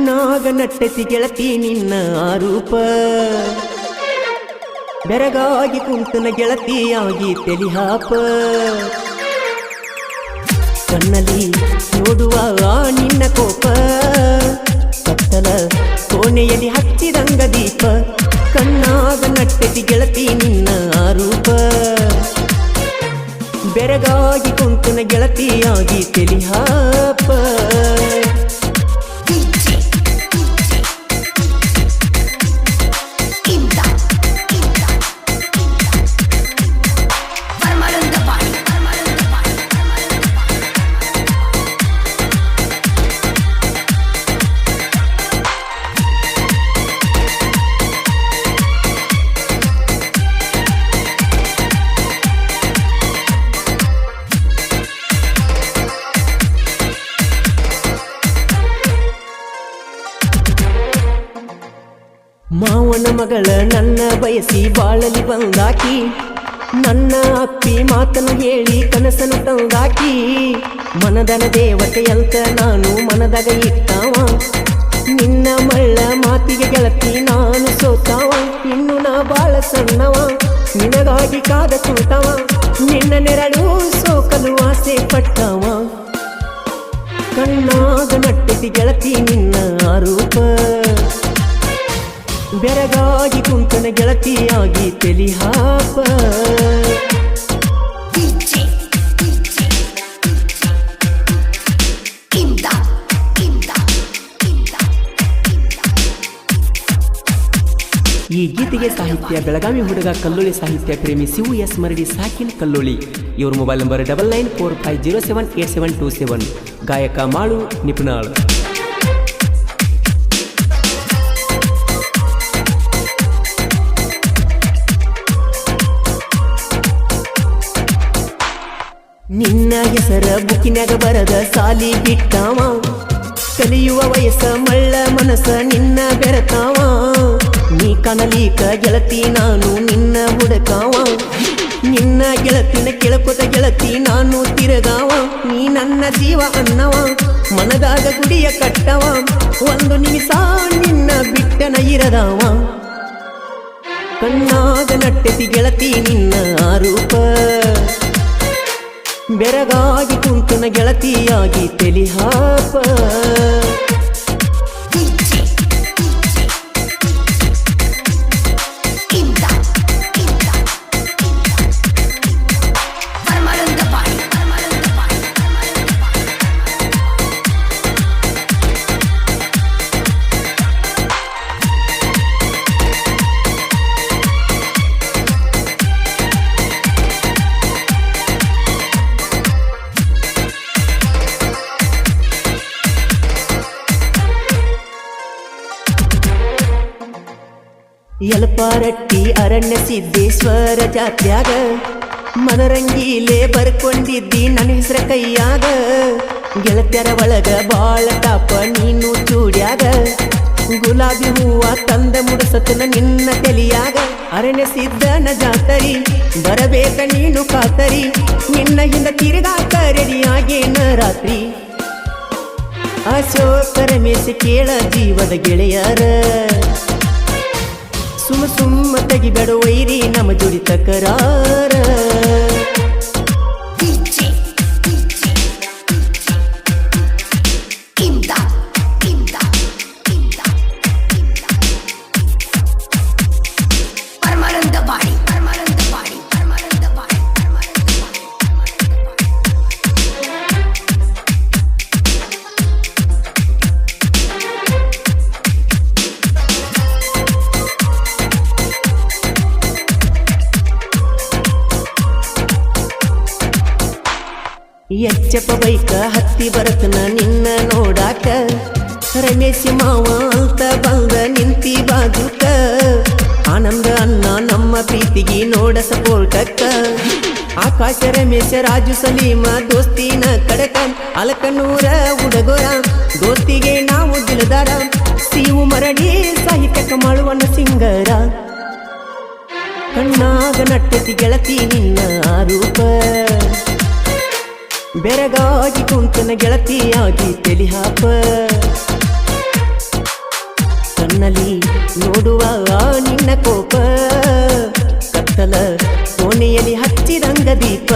ಕಣ್ಣಾಗ ನಟ್ಟಸಿ ಗೆಳತಿ ನಿನ್ನ ಆರೂಪ ಬೆರಗಾಗಿ ಕುಂತನ ಗೆಳತಿಯಾಗಿ ತೆಲಿಹಾಪ ಕಣ್ಣಲ್ಲಿ ನೋಡುವ ನಿನ್ನ ಕೋಪ. ಕತ್ತಲ ಕೋಣೆಯಲ್ಲಿ ಹಚ್ಚಿದಂಗ ದೀಪ. ಕಣ್ಣಾಗ ನಟ್ಟಸಿ ಗೆಳತಿ ನಿನ್ನ ಆರೂಪ ಬೆರಗಾಗಿ ಕುಂತನ ಗೆಳತಿಯಾಗಿ ತೆಲಿಹಾಪ ಮಾವನ ಮಗಳ ನನ್ನ ಬಯಸಿ ಬಾಳಲಿ ಬಂದಾಕಿ ನನ್ನ ಅಪ್ಪಿ ಮಾತನ್ನು ಹೇಳಿ ಕನಸನ್ನು ತಂದಾಕಿ ಮನದನ ದೇವತೆಯಂತ ನಾನು ಮನದಾಗ ಇಟ್ಟಾವ. ನಿನ್ನ ಮಳ್ಳ ಮಾತಿಗೆ ಗೆಳತಿ ನಾನು ಸೋತಾವ. ಇನ್ನು ನಾ ಬಾಳ ಸಣ್ಣವ, ನಿನಗಾಗಿ ಕಾದ ಕೂತವ. ನಿನ್ನ ನೆರಳು ಸೋಕಲು ಆಸೆ ಪಟ್ಟವ. ಕಣ್ಣಾಗ ನಟ್ಟಿಸಿ ಗೆಳತಿ ನಿನ್ನ ಆರೂಪ ಬೆರಗಾಗಿ ಕುಂಕನ ಗೆಳತಿಯಾಗಿ ತೆಲಿಹಾಪ ಹಾಪ. ಈ ಗೀತೆಗೆ ಸಾಹಿತ್ಯ ಬೆಳಗಾವಿ ಹುಡುಗ ಕಲ್ಲೋಳಿ ಸಾಹಿತ್ಯ ಪ್ರೇಮಿ ಶಿವು ಎಸ್ ಮರಡಿ ಸಾಕಿನ್ ಕಲ್ಲೋಳಿ. ಇವ್ರ mobile number double nine four five zero seven eight seven two seven ಗಾಯಕ ಮಾಳು ನಿಪುಣಾಳ್. ನಿನ್ನ ಹೆಸರ ಬುಕ್ಕಿನಾಗ ಬರದ ಸಾಲಿ ಬಿಟ್ಟಾವ ಕಲಿಯುವ ವಯಸ್ಸ ಮಳ್ಳ ಮನಸ್ಸ ನಿನ್ನ ಬೆರತಾವ. ನೀ ಕನಲೀಕ ಗೆಳತಿ ನಾನು ನಿನ್ನ ಹುಡುಕಾವ. ನಿನ್ನ ಗೆಳತಿನ ಕೆಳಕೊತ ಗೆಳತಿ ನಾನು ತಿರುಗಾವ. ನೀ ನನ್ನ ಜೀವ ಅನ್ನವ ಮನದಾಗ ಗುಡಿಯ ಕಟ್ಟವ. ಒಂದು ನಿಮಿಷ ನಿನ್ನ ಬಿಟ್ಟನ ಇರದಾವ. ಕಣ್ಣಾಗ ನಟ್ಟೆತಿ ಗೆಳತಿ ನಿನ್ನ ಆರೂಪ ಬೆರಗಾಗಿ ಕುಂತನ ಗೆಳತಿಯಾಗಿ ತೆಲಿಹಾಪ ಯಲಪಾರಟ್ಟಿ, ಅರಣ್ಯ ಸಿದ್ದೇಶ್ವರ ಜಾತ್ಯಾಗ. ಮನರಂಗೀಲೆ ಬರ್ಕೊಂಡಿದ್ದಿ ನನ್ನ ಹೆಸರ ಕೈಯಾಗ. ಗೆಳತ್ಯರ ಒಳಗ ಬಾಳ ತಾಪ ನೀನು ಚೂಡ್ಯಾಗ. ಗುಲಾಬಿ ಹೂವ ತಂದ ಮುಡಸತನ ನಿನ್ನ ತಲಿಯಾಗ. ಅರಣ್ಯ ಸಿದ್ದನ ಜಾತರಿ, ಬರಬೇಕ ನೀನು ಕಾತರಿ ನಿನ್ನ ಹಿಂದ ತಿರುಗಾಕ ರೆಡಿಯಾಗೇನ ರಾತ್ರಿ. ಅಶೋಕ ರಮೇಶ ಕೇಳ ಜೀವದ ಗೆಳೆಯರ. ಸುಮ್ಮ ಸುಮ್ಮ ತೆಗಿಬೇಡ ವೈರಿ ನಮ್ಮ ಜೋಡಿ ತಕರಾರ. ಎಚ್ಚಪ್ಪ ಬೈಕ ಹತ್ತಿ ಬರತನ ನಿನ್ನ ನೋಡಾಕ. ರಮೇಶ್ ಮಾವ ಅಂತ ಬಂದ ನಿಂತಿ ಬಾಜುಕ. ಆನಂದ ಅನ್ನ ನಮ್ಮ ಪ್ರೀತಿಗೆ ನೋಡ ಸಪೋರ್ಟಕ್ಕ. ಆಕಾಶ, ರಮೇಶ, ರಾಜು, ಸಲೀಮ, ದೋಸ್ತಿನ ಕಡಕ. ಅಲಕನೂರ ಉಡಗೋರ, ದೋಸ್ತಿಗೆ ನಾವು ದಿಲದಾರ. ಸೀವು ಮರಡಿ ಸಾಹಿತ್ಯಕ ಮಾಡುವನ ಸಿಂಗರ. ಕಣ್ಣಾಗ ನಟ್ಟತಿ ಗೆಳತಿ ನಿನ್ನ ಆರೂಪ ಬೆರಗಾಗಿ ಕುಂತನ ಗೆಳತಿಯಾಗಿ ತೆಲಿಹಾಪ ಕಣ್ಣಲ್ಲಿ ನೋಡುವ ನಿನ್ನ ಕೋಪ. ಕತ್ತಲ ಕೋಣೆಯಲ್ಲಿ ಹಚ್ಚಿದಂಗ ದೀಪ.